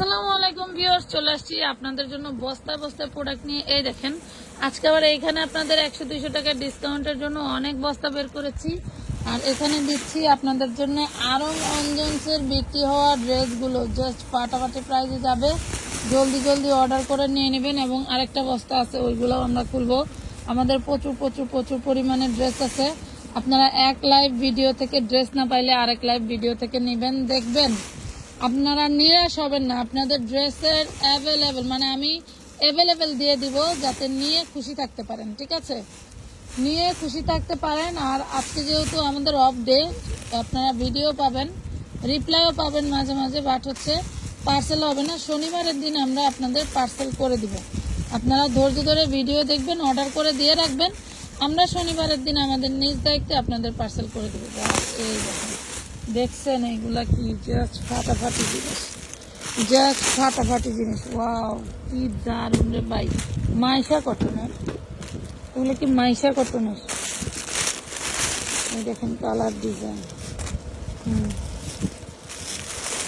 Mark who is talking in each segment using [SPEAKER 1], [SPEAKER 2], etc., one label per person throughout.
[SPEAKER 1] আসসালামু আলাইকুম ভিউয়ার্স, চলে আসছি আপনাদের জন্য বস্তা বস্তা প্রোডাক্ট নিয়ে। এই দেখেন, আজকে আবার এইখানে আপনাদের একশো দুইশো টাকার ডিসকাউন্টের জন্য অনেক বস্তা বের করেছি। আর এখানে দিচ্ছি আপনাদের জন্য আরও অঞ্জনসের বিক্রি হওয়া ড্রেসগুলো জাস্ট পাটাপাটি প্রাইজে যাবে। জলদি জলদি অর্ডার করে নিয়ে নেবেন এবং আরেকটা বস্তা আছে ওইগুলো আমরা খুলবো। আমাদের প্রচুর প্রচুর প্রচুর পরিমাণে ড্রেস আছে। আপনারা এক লাইভ ভিডিও থেকে ড্রেস না পাইলে আরেক লাইভ ভিডিও থেকে নেবেন। দেখবেন আপনারা নিরাশ হবেন না, আপনাদের ড্রেসের অ্যাভেলেবেল মানে আমি অ্যাভেলেবেল দিয়ে দিব যাতে নিয়ে খুশি থাকতে পারেন, ঠিক আছে? নিয়ে খুশি থাকতে পারেন, আর আজকে যেহেতু আমাদের অফ ডে আপনারা ভিডিও পাবেন রিপ্লাইও পাবেন মাঝে মাঝে বাট হচ্ছে পার্সেল হবে না, শনিবারের দিন আমরা আপনাদের পার্সেল করে দিব। আপনারা ধৈর্য ধরে ভিডিও দেখবেন অর্ডার করে দিয়ে রাখবেন, আমরা শনিবারের দিন আমাদের নিজ দায়িত্বে আপনাদের পার্সেল করে দেবো। এই দেখেন। দেখছেন এইগুলা কি জাস্ট ফাটাফাটি জিনিস? জাস্ট ফাটাফাটি জিনিস। ওয়াও কি দারুণ রে ভাই। মাইশা কটনের এগুলো কি মাইশা কটনের এই দেখেন কালার ডিজাইন। হুম।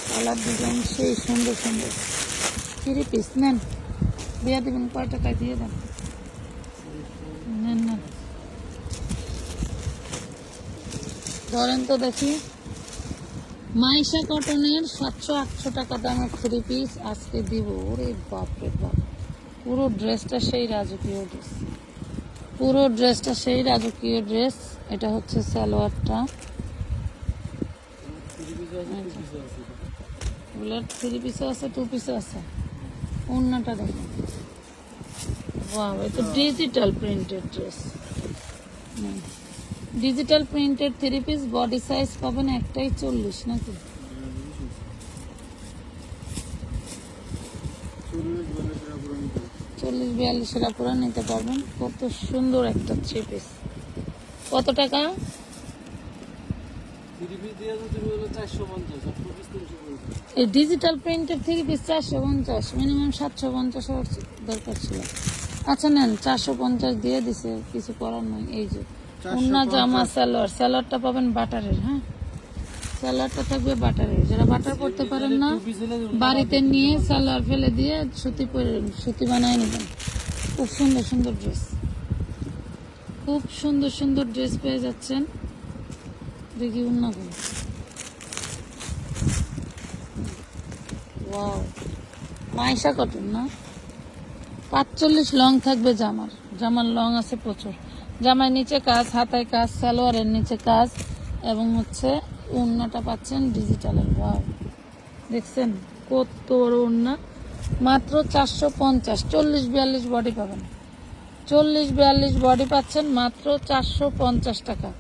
[SPEAKER 1] কালার ডিজাইন সেই সুন্দর সুন্দর। থ্রি পিস, নেন। দিয়ে দেবেন কয় টাকায় দিয়ে দেন। নেন না ধরেন তো দেখি। মাইশা কটনের সাতশো আটশো টাকা দামের থ্রি পিস আজকে দিব। ওরে বাপরে বাপ। পুরো ড্রেসটা সেই রাজকীয় ড্রেস পুরো ড্রেসটা সেই রাজকীয় ড্রেস এটা হচ্ছে সালোয়ারটা। এগুলোর থ্রি পিসও আছে টু পিসও আছে। অন্যটা দেখুন ওয়াও এটা digital printed dress digital printed three piece body size পাবেন একটাই চল্লিশ নাকি? চল্লিশ বিয়াল্লিশের পুরো নিতে পারবেন। কত সুন্দর একটা থ্রি পিস কত টাকা? এই ডিজিটাল প্রিন্টের থ্রি পিস চারশো পঞ্চাশ মিনিমাম সাতশো পঞ্চাশ দরকার ছিল। আচ্ছা নেন চারশো পঞ্চাশ দিয়ে দিছে কিছু করার নাই এই যে। উন্না জামা সালোয়ার। সালোয়ারটা পাবেন বাটারের হ্যাঁ? সালোয়ারটা থাকবে বাটারের। যারা বাটার করতে পারেন না বাড়িতে নিয়ে সালোয়ার ফেলে দিয়ে সুতি পরে সুতি বানায় নেবেন। খুব সুন্দর সুন্দর ড্রেস খুব সুন্দর সুন্দর ড্রেস পেয়ে যাচ্ছেন। দেখি উন্না ওয়াও। মাইশা কটন না? পাঁচচল্লিশ লং থাকবে জামার। জামার লং আছে প্রচুর। জামার নিচে কাজ হাতায় কাজ সালোয়ারের নিচে কাজ এবং হচ্ছে উন্নাটা পাচ্ছেন ডিজিটালের ওয়াও দেখছেন? কত বড় উন্না মাত্র চারশো পঞ্চাশ চল্লিশ বিয়াল্লিশ বডি পাবেন। চল্লিশ বিয়াল্লিশ বডি পাচ্ছেন মাত্র চারশো পঞ্চাশ টাকা।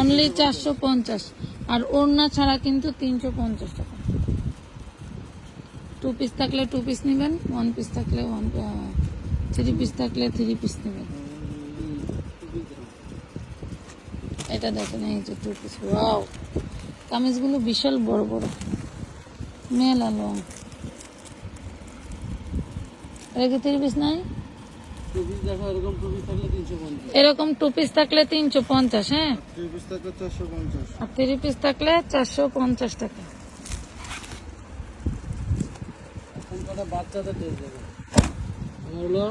[SPEAKER 1] অনলি চারশো পঞ্চাশ। আর ওড়না ছাড়া কিন্তু তিনশো পঞ্চাশ টাকা। টু পিস থাকলে টু পিস নেবেন ওয়ান পিস থাকলে ওয়ান থ্রি পিস থাকলে থ্রি পিস নেবেন। এটা দেখেন এই যে টু পিস। ওয়াও কামিজগুলো বিশাল বড় বড়। মেলা লং। এটা কি পিস নাই? এরকম টু পিস থাকলে তিনশো পঞ্চাশ। হ্যাঁ? আর থ্রি পিস থাকলে চারশো পঞ্চাশ টাকা।
[SPEAKER 2] বাচ্চাদের ড্রেস দেখেন হলো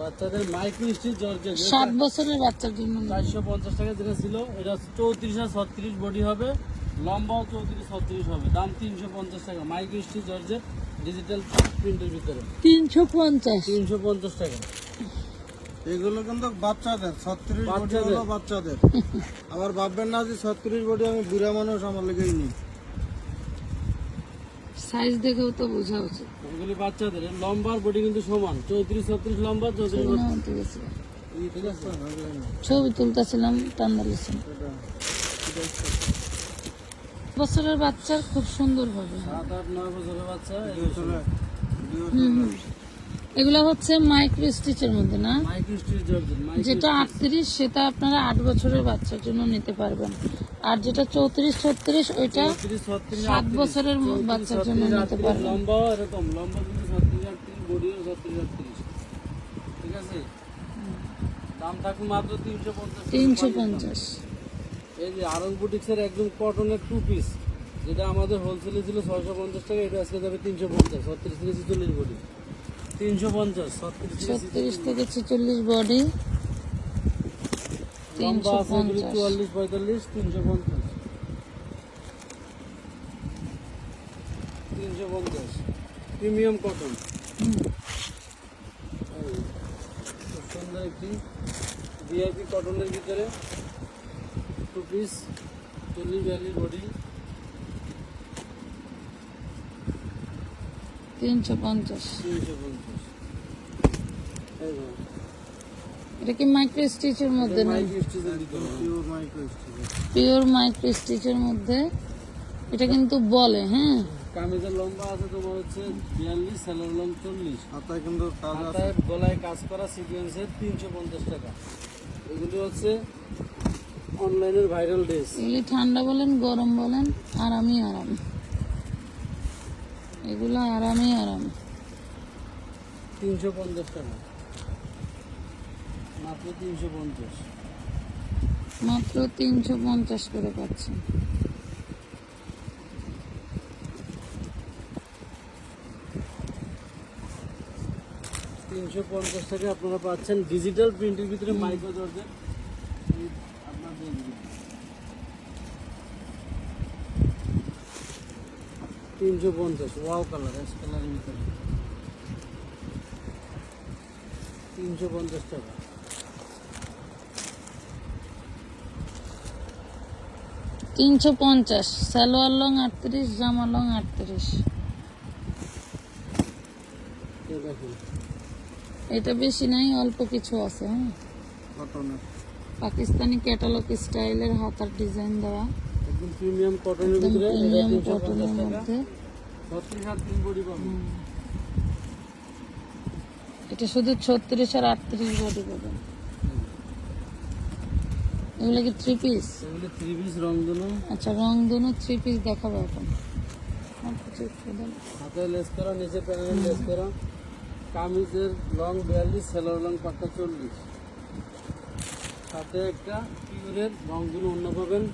[SPEAKER 2] বাচ্চাদের মাইক্রো স্টিচ জর্জেট
[SPEAKER 1] সাত বছরের বাচ্চার জন্য।
[SPEAKER 2] চারশো পঞ্চাশ টাকা যেটা ছিল এটা চৌত্রিশ আর ছত্রিশ বডি হবে লম্বাও চৌত্রিশ ছত্রিশ হবে। দাম তিনশো পঞ্চাশ টাকা মাইক্রো স্টিচ জর্জেট ডিজিটাল প্রিন্টের ভিতরে।
[SPEAKER 1] তিনশো পঞ্চাশ।
[SPEAKER 2] তিনশো পঞ্চাশ টাকা।
[SPEAKER 3] এগুলো কিন্তু বাচ্চাদের ছত্রিশ বডি। হলো বাচ্চাদের। আবার ভাববেন না যে ছত্রিশ বডি আমি বুড়া মানুষ আমার লেগেই নিই।
[SPEAKER 1] সাইজ দেখেও তো বোঝা উচিত।
[SPEAKER 2] এগুলি বাচ্চাদের লম্বার বডি কিন্তু সমান। চৌত্রিশ ছত্রিশ লম্বা চৌত্রিশ
[SPEAKER 1] ছবি তুলতেছিলাম টান্দালিছেন বছরের বাচ্চার খুব সুন্দর হবে এগুলো হচ্ছে মাইক্রো স্টিচের মধ্যে না?
[SPEAKER 2] মাইক্রো স্টিচ জর্জেট
[SPEAKER 1] যেটা আটত্রিশ সেটা আপনারা আট বছরের বাচ্চার জন্য নিতে পারবেন। আর যেটা চৌত্রিশ ছত্রিশ ওইটা সাত বছরের বাচ্চার জন্য নিতে
[SPEAKER 2] লম্বাও এরকম লম্বা ছত্রিশ আটত্রিশ বডিও ছত্রিশ আটত্রিশ। ঠিক আছে? দাম থাকবে মাত্র তিনশো পঞ্চাশ
[SPEAKER 1] তিনশো পঞ্চাশ।
[SPEAKER 2] এই যে আরং বুটিক্সের একদম কটনের টু পিস যেটা আমাদের হোলসেলে ছিল ছয়শো পঞ্চাশ টাকা এটা আজকে যাবে তিনশো পঞ্চাশ ছত্রিশ থেকে ছিচল্লিশ বডি তিনশো পঞ্চাশ ছত্রিশ থেকে
[SPEAKER 1] ছেচল্লিশ। বডি তিনশো পঞ্চাশ।
[SPEAKER 2] চুয়াল্লিশ পঁয়তাল্লিশ তিনশো পঞ্চাশ। তিনশো পঞ্চাশ প্রিমিয়াম কটন। সুন্দর একটি ভিআইপি কটনের ভিতরে টু পিস চল্লিশ বিয়াল্লিশ বডি
[SPEAKER 1] তিনশো পঞ্চাশ।
[SPEAKER 2] তিনশো পঞ্চাশ।
[SPEAKER 1] এটা কি মাইক্রো স্টিচের মধ্যে না?
[SPEAKER 3] পিওর মাইক্রো
[SPEAKER 1] স্টিচের মধ্যে। এটা কিন্তু বলে হ্যাঁ।
[SPEAKER 2] কামিজের লম্বা আছে তোমার হচ্ছে বিয়াল্লিশ লং চল্লিশ।
[SPEAKER 3] হাতায় কিন্তু
[SPEAKER 2] হাতায় গলায় কাজ করা সিকোয়েন্সের তিনশো পঞ্চাশ টাকা। এগুলি হচ্ছে অনলাইনের ভাইরাল ড্রেস
[SPEAKER 1] এগুলি ঠান্ডা বলেন গরম বলেন আরামই আরাম। এগুলো আরামই আরাম।
[SPEAKER 2] তিনশো পঞ্চাশ টাকা। মাত্র তিনশো পঞ্চাশ।
[SPEAKER 1] মাত্র তিনশো পঞ্চাশ করে পাচ্ছেন
[SPEAKER 2] তিনশো পঞ্চাশ টাকা আপনারা পাচ্ছেন ডিজিটাল প্রিন্টের ভিতরে মাইক্রো আপনার তিনশো পঞ্চাশ ওয়াও কালার অ্যাশ কালারের ভিতরে। তিনশো পঞ্চাশ টাকা।
[SPEAKER 1] তিনশো পঞ্চাশ। সালোয়ার লং আটত্রিশ জামা লং আটত্রিশ। এটা বেশি নাই অল্প কিছু আছে হ্যাঁ? পাকিস্তানি ক্যাটালগ স্টাইলের হাতার ডিজাইন দেওয়া।
[SPEAKER 2] একদম প্রিমিয়াম কটনের ভিতরে
[SPEAKER 1] প্রিমিয়াম কটনের মধ্যে।
[SPEAKER 2] বডি পাবেন
[SPEAKER 1] এটা শুধু ছত্রিশ আর আটত্রিশ বডি পাবেন এগুলো কি থ্রি পিস
[SPEAKER 2] এগুলি থ্রি পিস রংধনু
[SPEAKER 1] আচ্ছা রং দুনো থ্রি পিস দেখাবো এখন।
[SPEAKER 2] হাতে লেস করা নিচে প্যানেল লেস করা। কামিজের লং বিয়াল্লিশ সেলোর লং পাক্কা চল্লিশ। সাথে একটা পিওরের রংগুলো অন্য পাবেন।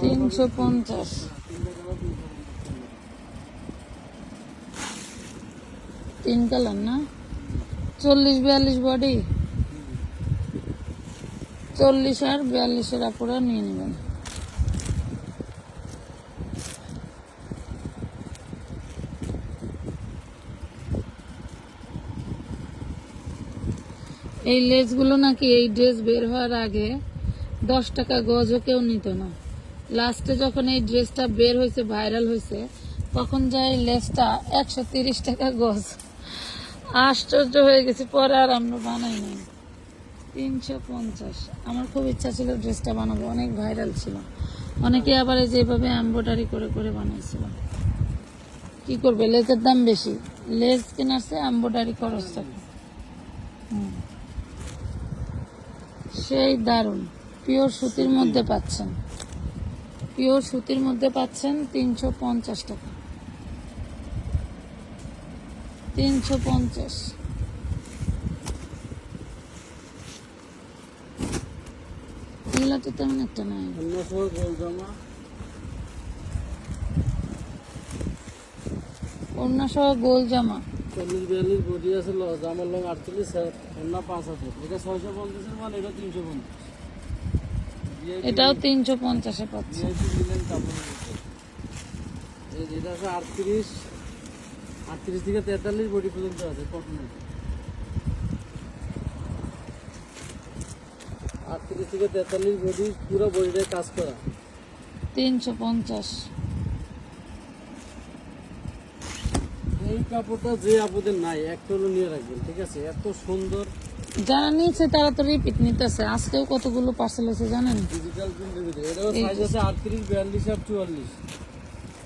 [SPEAKER 1] তিনশো পঞ্চাশ। তিন কালার না? চল্লিশ বিয়াল্লিশ বডি? চল্লিশ আর বিয়াল্লিশের আপুরা নিয়ে নেবেন। এই লেসগুলো নাকি এই ড্রেস বের হওয়ার আগে দশ টাকা গজও কেউ নিত না। লাস্টে যখন এই ড্রেসটা বের হয়েছে, ভাইরাল হয়েছে, তখন যায় লেসটা একশো তিরিশ টাকা গজ। আশ্চর্য হয়ে গেছে, পরে আর আমরা বানাই নাই। তিনশো পঞ্চাশ। আমার খুব ইচ্ছা ছিল ড্রেসটা বানাবো, অনেক ভাইরাল ছিল। অনেকে আবার যেভাবে এম্ব্রয়ডারি করে করে বানাইছিল। কি করবে? লেজের দাম বেশি। লেজ কেনার এম্ব্রয়ডারি খরচ থাকে। সেই দারুণ। পিওর সুতির মধ্যে পাচ্ছেন। পিওর সুতির মধ্যে পাচ্ছেন তিনশো পঞ্চাশ টাকা। তিনশো পঞ্চাশ। এগুলো তো তেমন একটা নাই।
[SPEAKER 2] গোল জামা
[SPEAKER 1] অন্য গোল জামা
[SPEAKER 2] চল্লিশ বিয়াল্লিশ বডি আছে ল- জামার লং আটচল্লিশ অন্য পাঁচ এটা ছয়শো পঞ্চাশের মাল এটা তিনশো পঞ্চাশ।
[SPEAKER 1] এটাও তিনশো পঞ্চাশে পাচ্ছি।
[SPEAKER 2] আছে আটত্রিশ আটত্রিশ থেকে তেতাল্লিশ বডি পর্যন্ত আছে কটনের। আটত্রিশ থেকে তেতাল্লিশ বডি পুরো বডিটায় কাজ করা।
[SPEAKER 1] তিনশো পঞ্চাশ।
[SPEAKER 2] এই কাপড়টা যে আপুদের নাই একটা হলো নিয়ে রাখবেন ঠিক আছে? এত সুন্দর।
[SPEAKER 1] যারা নিয়েছে তারা তো রিপিট নিতেছে। আজকেও কতগুলো পার্সেল আছে জানেন?
[SPEAKER 2] ডিজিটাল প্রিন্টের ভিতরে। এটাও সাইজ আছে আটত্রিশ বিয়াল্লিশ আর চুয়াল্লিশ।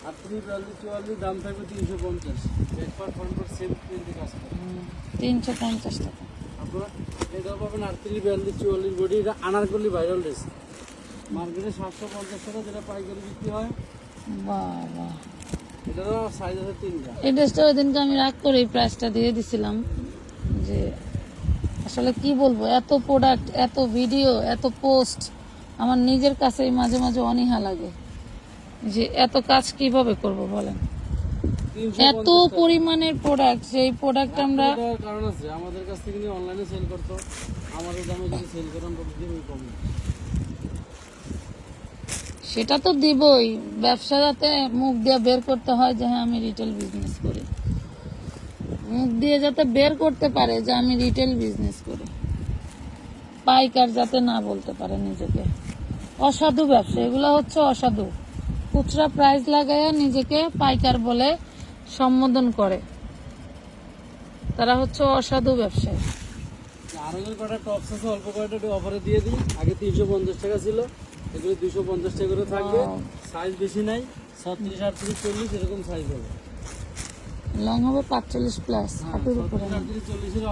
[SPEAKER 2] আটত্রিশ বিয়াল্লিশ চুয়াল্লিশ দাম থাকবে তিনশো পঞ্চাশ। একবার সেম প্রিন্টে কাজ
[SPEAKER 1] তিনশো পঞ্চাশ টাকা।
[SPEAKER 2] আপনারা এটাও পাবেন আটত্রিশ বিয়াল্লিশ চুয়াল্লিশ বডি। এটা আনারকলি ভাইরাল ড্রেস মার্কেটে সাতশো পঞ্চাশ টাকা যেটা পাইকারি বিক্রি হয়।
[SPEAKER 1] বাবা।
[SPEAKER 2] এটারও সাইজ আছে তিনটা।
[SPEAKER 1] এই ড্রেসটা ওই দিনকে আমি রাগ করে এই প্রাইসটা দিয়ে দিছিলাম। যে আসলে কি বলব এত প্রোডাক্ট এত ভিডিও এত পোস্ট আমার নিজের কাছেই মাঝে মাঝে অনীহা লাগে। যে এত কাজ কীভাবে করব বলেন? এত পরিমাণের প্রোডাক্ট সেই প্রোডাক্ট আমরা
[SPEAKER 2] কারণ আছে আমাদের কাছ থেকে নিয়ে অনলাইনে সেল করতো আমাদের দামে যদি সেল করেন কম।
[SPEAKER 1] সেটা তো দিবই। ব্যবসা যাতে মুখ দিয়ে বের করতে হয় যে হ্যাঁ আমি রিটেল বিজনেস করি। মুখ দিয়ে যাতে বের করতে পারে যে আমি রিটেল বিজনেস করি। পাইকার যাতে না বলতে পারে নিজেকে। অসাধু ব্যবসা এগুলো হচ্ছে অসাধু। খুচরা প্রাইস লাগাইয়া নিজেকে পাইকার বলে সম্বোধন করে। তারা হচ্ছে অসাধু ব্যবসায়ী।
[SPEAKER 2] আরও যে কটা টপস আছে? অল্প কয়টা একটু অফারে দিয়ে দিই। আগে তিনশো পঞ্চাশ টাকা ছিল। এগুলো দুশো পঞ্চাশ টাকা করে থাকবে। সাইজ বেশি নাই। ছত্রিশ আটত্রিশ চল্লিশ এরকম সাইজ হবে।
[SPEAKER 1] লং হবে পাঁচচল্লিশ প্লাস
[SPEAKER 2] হ্যাঁ
[SPEAKER 1] হাঁটুর উপরে
[SPEAKER 2] ছত্রিশ আটত্রিশ চল্লিশের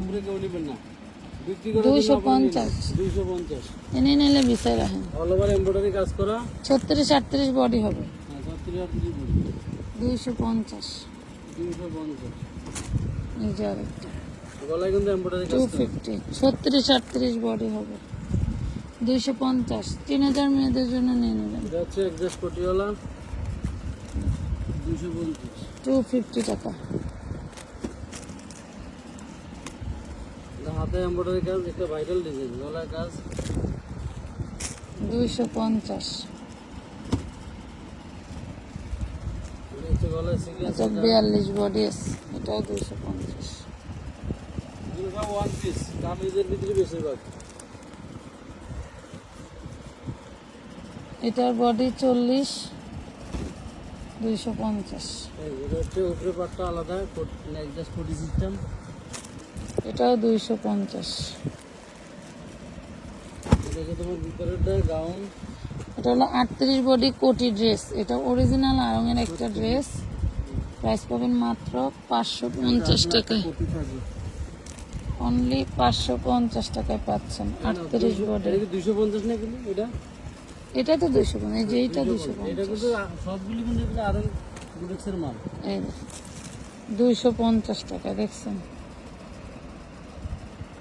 [SPEAKER 2] উপরে কেউ নেবেন না।
[SPEAKER 1] দুইশো পঞ্চাশ। এনে নিলে বিষয় রাখেন
[SPEAKER 2] অল ওভার এমব্রয়ডারি কাজ করা?
[SPEAKER 1] ছত্রিশ আটত্রিশ বডি হবে।
[SPEAKER 2] হ্যাঁ ছত্রিশ আটত্রিশ
[SPEAKER 1] দুইশো পঞ্চাশ। এই যে আরেকটা। টু ফিফটি ছত্রিশ আটত্রিশ বডি হবে। দুইশো পঞ্চাশ। তিন হাজার মেয়েদের জন্য নিয়ে নেবেন। টু ফিফটি টাকা।
[SPEAKER 2] হাতে এমব্রয়ডারি কাজ একটা ভাইরাল ডিজাইন গলায় কাজ
[SPEAKER 1] দুইশো পঞ্চাশ।
[SPEAKER 2] এটা
[SPEAKER 1] বিয়াল্লিশ বডি আছে এটাও দুইশো পঞ্চাশ। এটার বডি চল্লিশ দুইশো পঞ্চাশ।
[SPEAKER 2] আলাদা সিস্টেম
[SPEAKER 1] এটাও দুইশো পঞ্চাশ।
[SPEAKER 2] এটা তোমার ভিতরেরটা গাউন
[SPEAKER 1] এটা হলো আটত্রিশ বডি কোটি ড্রেস। এটা অরিজিনাল আরঙের একটা ড্রেস। প্রাইস পাবেন মাত্র পাঁচশো পঞ্চাশ টাকায়। অনলি পাঁচশো পঞ্চাশ টাকায় পাচ্ছেন আটত্রিশ বডি।
[SPEAKER 2] এটা দুইশো পঞ্চাশ না কিন্তু এটা?
[SPEAKER 1] এটা তো দুইশো পঞ্চাশ এই যে দুইশো
[SPEAKER 2] এটা
[SPEAKER 1] এই দুইশো পঞ্চাশ টাকা দেখছেন।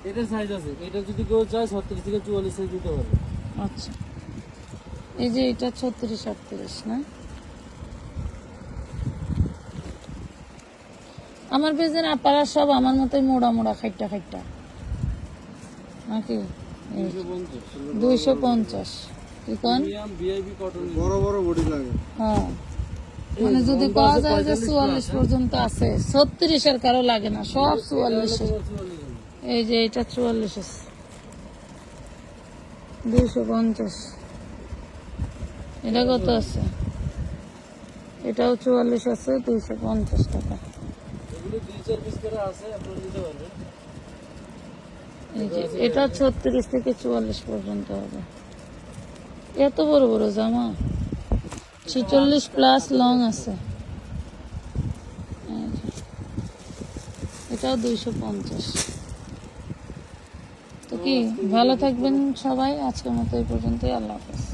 [SPEAKER 2] এটার সাইজ আছে। এটা যদি কেউ চায় ছত্রিশ থেকে চুয়াল্লিশ সাইজ দিতে পারবে।
[SPEAKER 1] আচ্ছা। এই যে এটা ছত্রিশ আটত্রিশ না? আমার বেজের আপারা সব আমার মতোই মোড়া মোড়া খাইটা খাইটা। নাকি?
[SPEAKER 2] দুইশো পঞ্চাশ।
[SPEAKER 1] দুইশো কি কন?
[SPEAKER 2] প্রিমিয়াম ভিআইপি কটন
[SPEAKER 3] বড় বড় বডি লাগে।
[SPEAKER 1] হ্যাঁ। মানে যদি পাওয়া যায় যে চুয়াল্লিশ পর্যন্ত আছে ছত্রিশের কারও লাগে না সব চুয়াল্লিশের এই যে এটা চুয়াল্লিশ। আছে দুইশো পঞ্চাশ। এটা কত আছে? এটাও চুয়াল্লিশ আছে, দুইশো পঞ্চাশ টাকা। এটা ছত্রিশ থেকে চুয়াল্লিশ পর্যন্ত হবে। এত বড় বড় জামা? ছিচল্লিশ প্লাস লং আছে। এটাও দুইশো পঞ্চাশ। তো কি, ভালো থাকবেন সবাই। আজকের মতো এই পর্যন্তই। আল্লাহ হাফেজ।